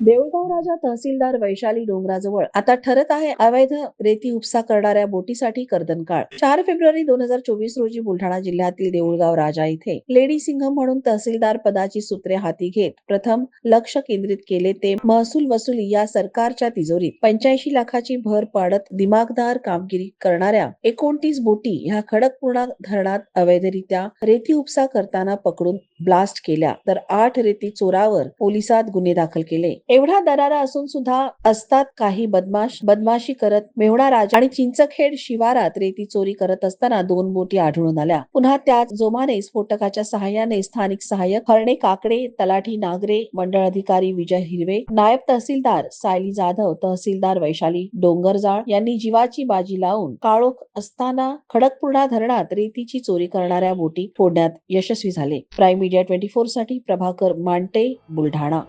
देऊळगाव राजा तहसीलदार वैशाली डोंगराजवळ आता ठरत आहे अवैध रेती उपसा करणाऱ्या बोटीसाठी कर्दनकाळ चार फेब्रुवारी दोन हजार चोवीस रोजी बुलढाणा जिल्ह्यातील देऊळगाव राजा इथे लेडी सिंघम म्हणून तहसीलदार पदाची सूत्रे हाती घेत प्रथम लक्ष केंद्रित केले ते महसूल वसुली या सरकारच्या तिजोरीत पंच्याऐंशी लाखाची भर पाडत दिमागदार कामगिरी करणाऱ्या एकोणतीस बोटी ह्या खडकपूर्णा धरणात अवैधरित्या रेती उपसा करताना पकडून ब्लास्ट केल्या तर आठ रेती चोरावर पोलिसात गुन्हे दाखल केले. एवढा दरारा असून सुद्धा असतात काही बदमाश बदमाशी करत मेहुणा राजा आणि चिंचखेड शिवारात रेती चोरी करत असताना दोन बोटी आढळून आल्या. पुन्हा त्याच जोमाने स्फोटकाच्या सहाय्याने स्थानिक सहाय्यक हरणे काकडे तलाठी नागरे मंडळ अधिकारी विजय हिरवे नायब तहसीलदार सायली जाधव तहसीलदार वैशाली डोंगरजाळ यांनी जीवाची बाजी लावून काळोख असताना खडकपूर्णा धरणात रेतीची चोरी करणाऱ्या बोटी फोडण्यात यशस्वी झाले. प्राईम मीडिया ट्वेंटी फोरसाठी प्रभाकर मांटे बुलढाणा.